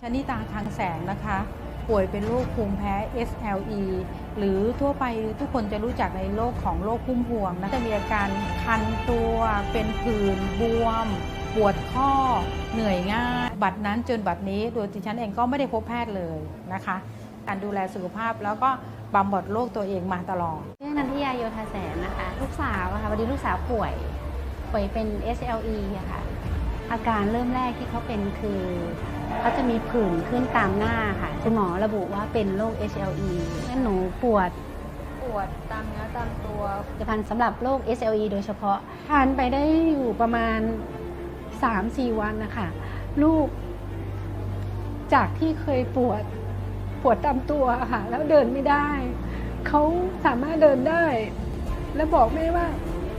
ชนิตาทางแสงนะคะ ป่วยเป็นโรคภูมิแพ้ SLE หรือทั่วไปทุกคนจะรู้จักในโรคของโรคพุ่มพวงนะจะมีอาการคันตัวเป็นผื่นบวม ปวดข้อ เหนื่อยง่าย บัดนั้นจนบัดนี้โดยดิฉันเองก็ไม่ได้พบแพทย์เลยนะคะ การดูแลสุขภาพแล้วก็บำบัดโรคตัวเองมาตลอดชื่อนันทิยาโยธาแสนนะคะ ลูกสาวะค่ะวันนี้ลูกสาวป่วยป่วยเป็น SLE ะค่ะอาการเริ่มแรกที่เขาเป็นคือ เขาจะมีผื่นขึ้นตามหน้าค่ะคุณหมอระบุว่าเป็นโรค SLE งั้นหนูปวดปวดตามเนื้อตามตัวผลิตภัณฑ์สำหรับโรค SLE โดยเฉพาะทานไปได้อยู่ประมาณ 3-4 วันนะคะ ลูก จากที่เคยปวดปวดตามตัวค่ะ แล้วเดินไม่ได้ เขาสามารถเดินได้ แล้วบอกแม่ว่า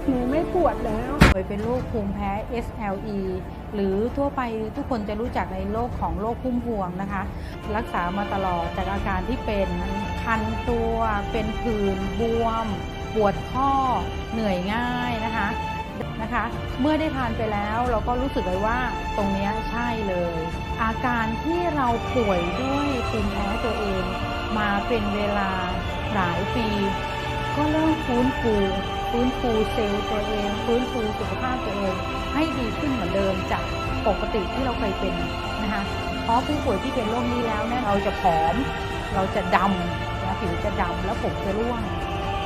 หนูไม่ปวดแล้ว ป่วยเป็นโรคภูมิแพ้ SLE หรือทั่วไปทุกคนจะรู้จักในโรคของโรคพุ่มพวงนะคะ รักษามาตลอดจากอาการที่เป็นคันตัว เป็นผื่นบวม ปวดข้อ เหนื่อยง่ายนะคะนะคะ เมื่อได้ทานไปแล้วเราก็รู้สึกเลยว่าตรงนี้ใช่เลย อาการที่เราป่วยด้วยภูมิแพ้ตัวเอง มาเป็นเวลาหลายปี ก็เริ่มฟื้นฟู ฟื้นฟูเซลล์ตัวเอง ฟื้นฟูสุขภาพตัวเอง ให้ดีขึ้นเหมือนเดิมจากปกติที่เราเคยเป็นนะคะเพราะผู้ป่วยที่เป็นโรคนี้แล้วเนี่ยเราจะผอม เราจะดำนะผิวจะดำแล้วผมจะร่วง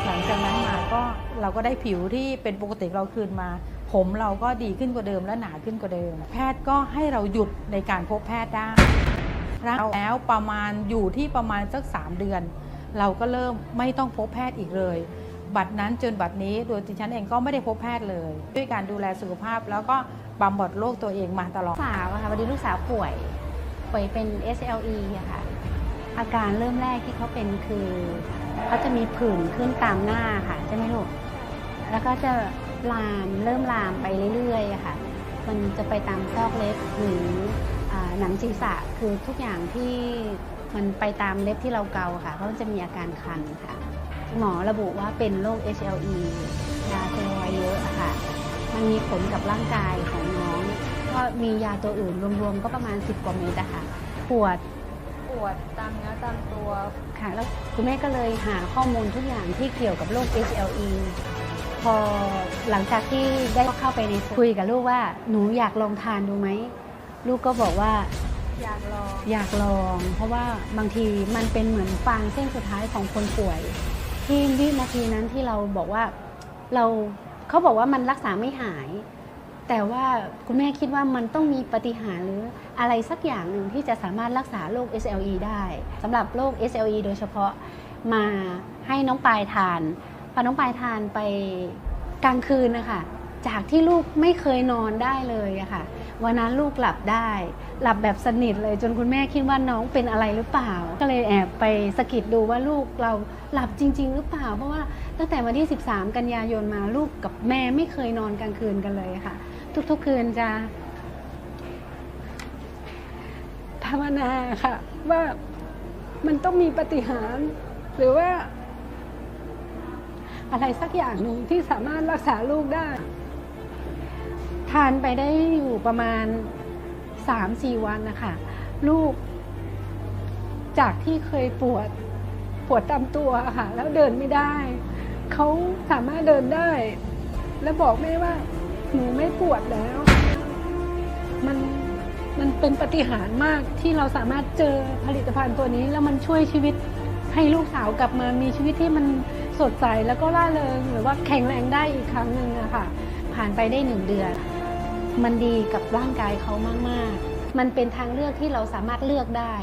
หลังจากนั้นมาก็เราก็ได้ผิวที่เป็นปกติเราคืนมา ผมเราก็ดีขึ้นกว่าเดิมและหนาขึ้นกว่าเดิม แพทย์ก็ให้เราหยุดในการพบแพทย์ได้แล้วประมาณอยู่ที่ประมาณสักสามเดือน เราก็เริ่มไม่ต้องพบแพทย์อีกเลย บัดนั้นจนบัดนี้โดยดิฉันเองก็ไม่ได้พบแพทย์เลย ด้วยการดูแลสุขภาพแล้วก็บำบัดโรคตัวเองมาตลอด สาวอะค่ะวันนี้ลูกสาวป่วย ป่วยเป็น SLE อะค่ะ อาการเริ่มแรกที่เขาเป็นคือเขาจะมีผื่นขึ้นตามหน้าค่ะใช่ไหมลูก แล้วก็จะลามเริ่มลามไปเรื่อยๆอะค่ะ มันจะไปตามซอกเล็บหรือหนังศีรษะคือทุกอย่างที่มันไปตามเล็บที่เราเกาค่ะ เพราะมันจะมีอาการคันค่ะ หมอระบุว่าเป็นโรค HLE ยาสเตียรอยด์เยอะอะค่ะ มันมีผลกับร่างกายของน้อง ก็มียาตัวอื่นรวมๆ ก็ประมาณ 10 กว่าเม็ดอะค่ะ ปวด ปวดตามเนื้อตามตัว ค่ะ แล้วคุณแม่ก็เลยหาข้อมูลทุกอย่างที่เกี่ยวกับโรค HLE พอหลังจากที่ได้เข้าไปในคุยกับลูกว่า หนูอยากลองทานดูไหม ลูกก็บอกว่าอยากลองอยากลอง เพราะว่าบางทีมันเป็นเหมือนฟางเส้นสุดท้ายของคนป่วย ที่วินาทีนั้นที่เราบอกว่าเราเขาบอกว่ามันรักษาไม่หาย แต่ว่าคุณแม่คิดว่ามันต้องมีปฏิหารหรืออะไรสักอย่างหนึ่งที่จะสามารถรักษาโรค SLE ได้สำหรับโรค SLE โดยเฉพาะมาให้น้องปลายทานพอน้องปายทานไปกลางคืนนะคะ จากที่ลูกไม่เคยนอนได้เลยอะค่ะ วันนั้นลูกหลับได้ หลับแบบสนิทเลยจนคุณแม่คิดว่าน้องเป็นอะไรหรือเปล่า ก็เลยแอบไปสกิดดูว่าลูกเราหลับจริง ๆ หรือเปล่า เพราะว่าตั้งแต่วันที่ 13 กันยายนมาลูกกับแม่ไม่เคยนอนกลางคืนกันเลยค่ะ ทุกๆคืนจะภาวนาค่ะ ว่ามันต้องมีปฏิหารย์หรือว่าอะไรสักอย่างหนึ่งที่สามารถรักษาลูกได้ ทานไปได้อยู่ประมาณ 3-4 วันนะคะ ลูก จากที่เคยปวดปวดตามตัวค่ะ แล้วเดินไม่ได้ เขาสามารถเดินได้ แล้วบอกแม่ว่า หนูไม่ปวดแล้ว มันมันเป็นปาฏิหารมากที่เราสามารถเจอผลิตภัณฑ์ตัวนี้ แล้วมันช่วยชีวิตให้ลูกสาวกลับมามีชีวิตที่มันสดใสแล้วก็ร่าเริงหรือว่าแข็งแรงได้อีกครั้งหนึ่งอะค่ะ ผ่านไปได้หนึ่งเดือน มันดีกับร่างกายเขามาก ๆ มันเป็นทางเลือกที่เราสามารถเลือกได้